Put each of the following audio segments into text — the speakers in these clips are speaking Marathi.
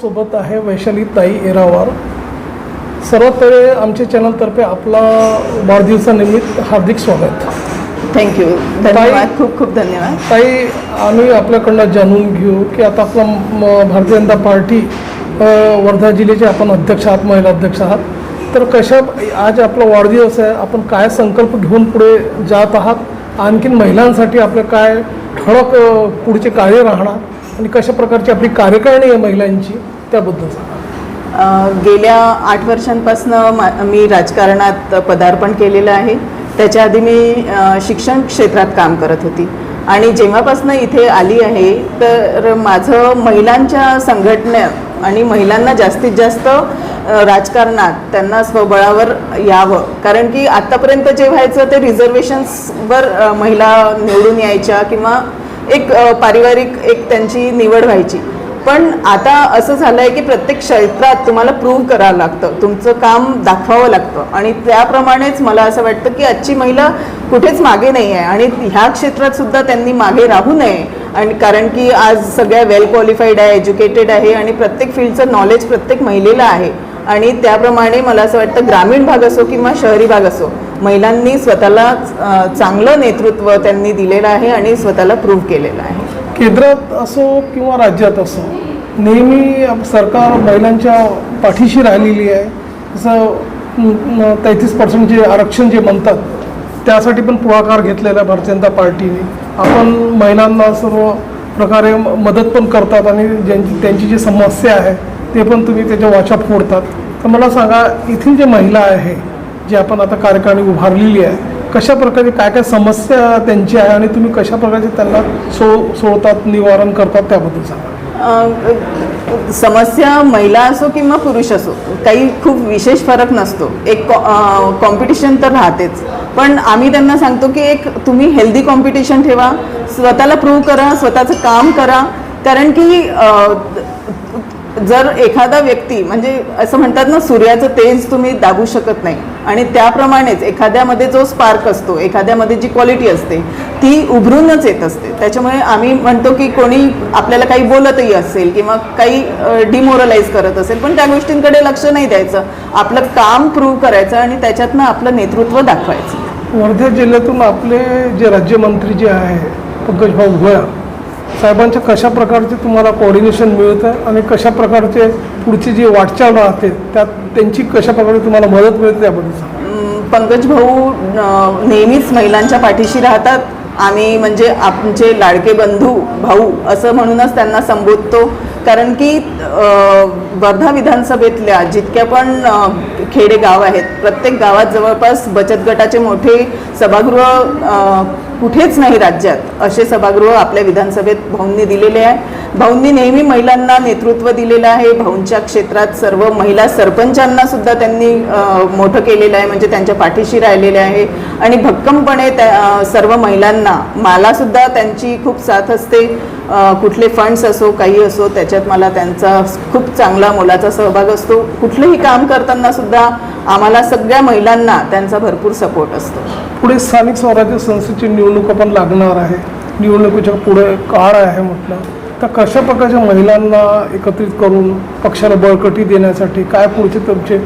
सोबत आहे वैशाली ताई एरावार सर्वात पहिले आमच्या चॅनलतर्फे आपला वाढदिवसानिमित्त हार्दिक स्वागत. थँक्यू धन्यवाद. खूप खूप धन्यवाद. ताई आम्ही आपल्याकडनं जाणून घेऊ की आता आपला भारतीय जनता पार्टी वर्धा जिल्ह्याचे आपण अध्यक्ष आहात महिला अध्यक्ष आहात. तर कशा आज आपला वाढदिवस आहे आपण काय संकल्प घेऊन पुढे जात आहात? आणखीन महिलांसाठी आपलं काय ठळक पुढचे कार्य राहणार? आणि कशा प्रकारची आपली कार्यकारिणी आहे महिलांची त्याबद्दल सांगा. गेल्या आठ वर्षांपासून मी राजकारणात पदार्पण केलेलं आहे. त्याच्या आधी मी शिक्षण क्षेत्रात काम करत होती. आणि जेव्हापासून इथे आली आहे तर माझं महिलांच्या संघटना आणि महिलांना जास्तीत जास्त राजकारणात त्यांना स्वबळावर यावं. कारण की आत्तापर्यंत जे व्हायचं ते रिझर्वेशन्सवर महिला निवडून यायच्या किंवा एक पारिवारिक एक त्यांची निवड व्हायची. पण आता असं झालं आहे की प्रत्येक क्षेत्रात तुम्हाला प्रूव्ह करावं लागतं. तुमचं काम दाखवावं लागतं. आणि त्याप्रमाणेच मला असं वाटतं की आजची महिला कुठेच मागे नाही आहे. आणि ह्या क्षेत्रात सुद्धा त्यांनी मागे राहू नये. आणि कारण की आज सगळ्या वेल क्वालिफाईड आहे एज्युकेटेड आहे आणि प्रत्येक फील्डचं नॉलेज प्रत्येक महिलेला आहे. आणि त्याप्रमाणे मला असं वाटतं ग्रामीण भाग असो किंवा शहरी भाग असो महिलांनी स्वतःला चांगलं नेतृत्व त्यांनी दिलेलं आहे आणि स्वतःला प्रूव्ह केलेलं आहे. केंद्रात असो किंवा राज्यात असो नेहमी सरकार महिलांच्या पाठीशी राहिलेली आहे. जसं तेहतीस पर्सेंट जे आरक्षण जे म्हणतात त्यासाठी पण पुढाकार घेतलेला आहे भारतीय जनता पार्टीने. आपण महिलांना सर्व प्रकारे म- मदत पण करतात आणि ज्यांची त्यांची जी समस्या आहे ते पण तुम्ही त्याच्या वाचा फोडतात. तर मला सांगा इथील जे महिला आहे जी आपण आता कार्यकारणी उभारलेली आहे कशा प्रकारे काय काय समस्या त्यांची आहे आणि तुम्ही कशा प्रकारचे त्यांना सो सोडतात निवारण करतात त्याबद्दल सांगा. समस्या महिला असो किंवा पुरुष असो काही खूप विशेष फरक नसतो. एक कॉम्पिटिशन तर राहतेच. पण आम्ही त्यांना सांगतो की एक तुम्ही हेल्दी कॉम्पिटिशन ठेवा स्वतःला प्रूव्ह करा स्वतःचं काम करा. कारण की जर एखादा व्यक्ती म्हणजे असं म्हणतात ना सूर्याचं तेज तुम्ही दाबू शकत नाही. आणि त्याप्रमाणेच एखाद्यामध्ये जो स्पार्क असतो एखाद्यामध्ये जी क्वालिटी असते ती उभरूनच येत असते. त्याच्यामुळे आम्ही म्हणतो की कोणी आपल्याला काही बोलतही असेल किंवा काही डिमोरलाइज करत असेल पण त्या गोष्टींकडे लक्ष नाही द्यायचं. आपलं काम प्रूव्ह करायचं आणि त्याच्यातनं आपलं नेतृत्व दाखवायचं. वर्धा जिल्ह्यातून आपले जे राज्यमंत्री जे आहे पंकजभाऊ भुया साहेबांच्या कशा प्रकारचे तुम्हाला कोऑर्डिनेशन मिळतं आणि कशा प्रकारचे पुढची जी वाटचाल राहते त्यात त्यांची कशा प्रकारे तुम्हाला मदत मिळते त्याबद्दल पंकज भाऊ नेहमीच महिलांच्या पाठीशी राहतात. आम्ही म्हणजे आमचे लाडके बंधू भाऊ असं म्हणूनच त्यांना संबोधतो. कारण की वर्धा विधानसभेतल्या जितक्या पण खेडे गाव आहेत प्रत्येक गावात जवळपास बचत गटाचे मोठे सभागृह कुठेच नाही राज्यात. असे सभागृह आपल्या विधानसभेत भाऊंनी दिलेले आहे. भाऊंनी नेहमी महिलांना नेतृत्व दिलेलं आहे. भाऊंच्या क्षेत्रात सर्व महिला सरपंचांना सुद्धा त्यांनी मोठं केलेलं आहे. म्हणजे त्यांच्या पाठीशी राहिलेले आहे. आणि भक्कमपणे त्या सर्व महिलांना मलासुद्धा त्यांची खूप साथ असते. कुठले फंड्स असो काही असो त्याच्यात मला त्यांचा खूप चांगला मोलाचा सहभाग असतो. कुठलंही काम करताना सुद्धा आम्हाला सगळ्या महिलांना त्यांचा भरपूर सपोर्ट असतो. पुढे स्थानिक स्वराज्य संस्थेची निवडणूक पण लागणार आहे. निवडणुकीच्या पुढे काळ आहे म्हटलं. तर कशा प्रकारच्या महिलांना एकत्रित करून पक्षाला बळकटी देण्यासाठी काय पुढचे तुमचे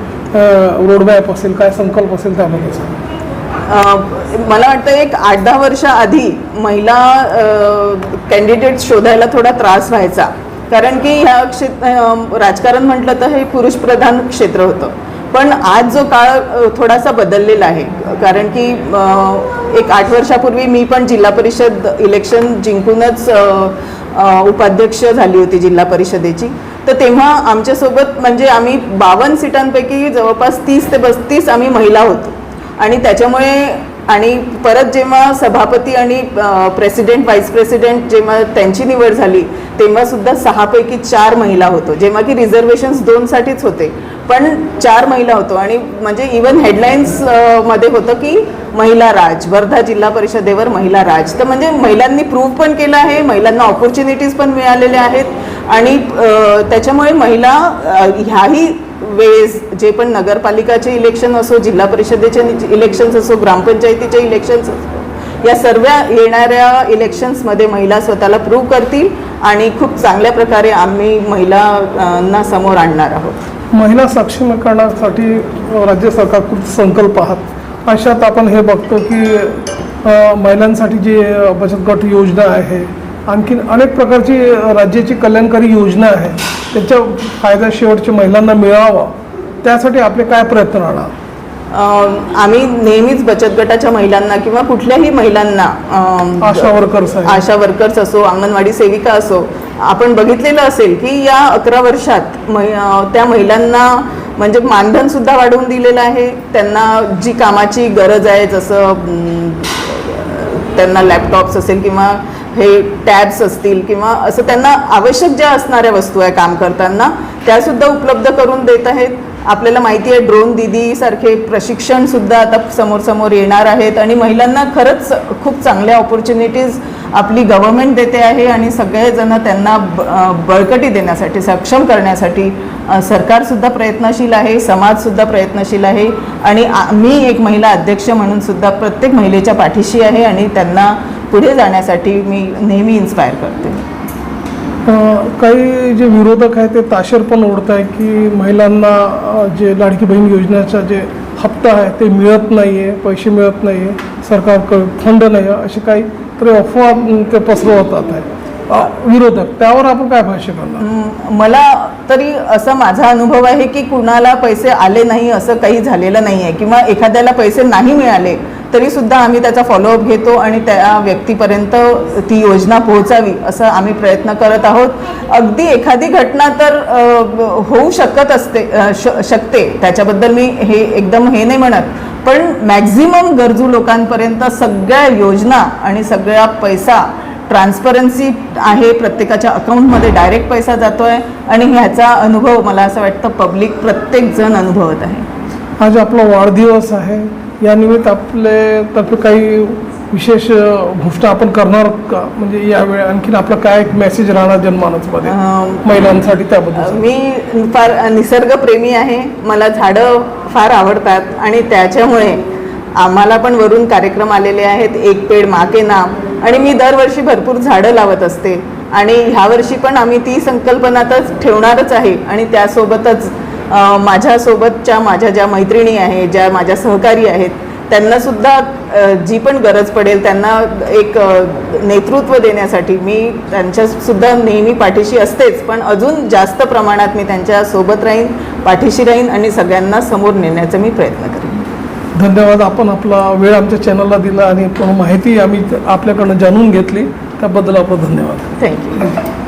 रोडमॅप असेल काय संकल्प असेल त्याबद्दल? मला वाटतं एक आठ दहा वर्ष आधी महिला कॅन्डिडेट शोधायला थोडा त्रास व्हायचा. कारण की ह्या क्षेत्र राजकारण म्हटलं तर हे पुरुषप्रधान क्षेत्र होतं. पण आज जो काळ थोडासा बदललेला आहे. कारण की एक आठ वर्षापूर्वी मी पण जिल्हा परिषद इलेक्शन जिंकूनच उपाध्यक्ष झाली होती जिल्हा परिषदेची. तर तेव्हा आमच्यासोबत म्हणजे आम्ही बावन्न सीटांपैकी जवळपास तीस ते पस्तीस आम्ही महिला होतो. आणि त्याच्यामुळे आणि परत जेव्हा सभापती आणि प्रेसिडेंट व्हाईस प्रेसिडेंट जेव्हा त्यांची निवड झाली तेव्हा सुद्धा सहापैकी चार महिला होतो. जेव्हा की रिझर्वेशन्स दोनसाठीच होते. पण चार महिला होतो. आणि म्हणजे इवन हेडलाईन्समध्ये होतं की महिला राज वर्धा जिल्हा परिषदेवर महिला राज. तर म्हणजे महिलांनी प्रूव्ह पण केलं आहे महिलांना ऑपॉर्च्युनिटीज पण मिळालेल्या आहेत. आणि त्याच्यामुळे महिला ह्याही वेळेस जे पण नगरपालिकाचे इलेक्शन असो जिल्हा परिषदेचे इलेक्शन्स असो ग्रामपंचायतीचे इलेक्शन्स असो या सर्व येणाऱ्या इलेक्शन्समध्ये महिला स्वतःला प्रूव्ह करतील आणि खूप चांगल्या प्रकारे आम्ही महिलांना समोर आणणार आहोत. महिला सक्षमीकरणासाठी राज्य सरकार खूप संकल्प आहात. अशात आपण हे बघतो की महिलांसाठी जी बचत गट योजना आहे आणखीन अनेक प्रकारची राज्याची कल्याणकारी योजना आहे. त्याचा फायदा शेवटच्या महिलांना मिळावा. त्यासाठी आपले काय प्रयत्न राहणार? आम्ही नेहमीच बचत गटाच्या महिलांना किंवा कुठल्याही महिलांना अं, आशा वर्कर्स आशा वर्कर्स असो अंगणवाडी सेविका असो आपण बघितलेलं असेल की या अकरा वर्षात मै- अं, त्या महिलांना म्हणजे मानधन सुद्धा वाढवून दिलेलं आहे. त्यांना जी कामाची गरज आहे जसं अं, त्यांना लॅपटॉप्स असेल किंवा हे टॅब्स असतील किंवा असं त्यांना आवश्यक ज्या असणाऱ्या वस्तू आहे काम करताना त्यासुद्धा उपलब्ध करून देत आहेत. आपल्याला माहिती आहे ड्रोन दीदीसारखे सारखे प्रशिक्षण सुद्धा आता समोर समोर येणार आहेत आणि महिलांना खरंच खूप चांगल्या ऑपॉर्च्युनिटीज आपली गव्हर्नमेंट देते आहे आणि सगळेजण त्यांना ब- बळकटी देण्यासाठी सक्षम करण्यासाठी सरकारसुद्धा प्रयत्नशील आहे समाजसुद्धा प्रयत्नशील आहे. आणि मी एक महिला अध्यक्ष म्हणून सुद्धा प्रत्येक महिलेच्या पाठीशी आहे आणि त्यांना पुढे जाण्यासाठी मी नेहमी इन्स्पायर करते. काही जे विरोधक आहेत ते ताशेर पण ओढत आहे की महिलांना जे लाडकी बहीण योजनेचा जे हप्ता आहे ते मिळत नाही आहे पैसे मिळत नाही आहे सरकार फंड नाही आहे असे काही तरी अफवा ते पसरवतात आहे विरोधक त्यावर आपण काय भाष्य करणार? मला तरी असा माझा अनुभव आहे की कुणाला पैसे आले नाही असं काही झालेलं नाही आहे किंवा एखाद्याला पैसे नाही मिळाले तरीसुद्धा आम्ही त्याचा फॉलोअप घेतो आणि त्या व्यक्तीपर्यंत ती योजना पोहोचावी असं आम्ही प्रयत्न करत आहोत. अगदी एखादी घटना तर होऊ शकत असते श- शकते. त्याच्याबद्दल मी हे एकदम हे नाही म्हणत. पण मॅक्झिमम गरजू लोकांपर्यंत सगळ्या योजना आणि सगळा पैसा ट्रान्सपरन्सी आहे. प्रत्येकाच्या अकाउंटमध्ये डायरेक्ट पैसा जातो आहे आणि ह्याचा अनुभव मला असं वाटतं पब्लिक प्रत्येकजण अनुभवत आहे. आज आपला वाढदिवस आहे या निमित्त आपले तर्फे काही विशेष घोषणा आपण करणार का? म्हणजे यावेळी आणखीन आपलं काय एक मेसेज राहणार जनमानसमध्ये? महिलांसाठी त्याबद्दल मी फार निसर्गप्रेमी आहे. मला झाडं फार आवडतात आणि त्याच्यामुळे आम्हाला पण वरून कार्यक्रम आलेले आहेत. एक पेड मा के नाम. आणि मी दरवर्षी भरपूर झाडं लावत असते. आणि ह्या वर्षी पण आम्ही ती संकल्पनातच ठेवणारच आहे. आणि त्यासोबतच माझ्यासोबतच्या माझ्या ज्या मैत्रिणी आहेत ज्या माझ्या सहकारी आहेत त्यांना सुद्धा अ, जी पण गरज पडेल त्यांना एक नेतृत्व देण्यासाठी मी त्यांच्या सुद्धा नेहमी पाठीशी असतेच पण अजून जास्त प्रमाणात मी त्यांच्यासोबत राहीन पाठीशी राहीन आणि सगळ्यांना समोर नेण्याचा मी प्रयत्न करेन. धन्यवाद. आपण आपला वेळ आमच्या चॅनलला दिला आणि माहिती आम्ही आपल्याकडनं जाणून घेतली. त्याबद्दल आपलं धन्यवाद. थँक्यू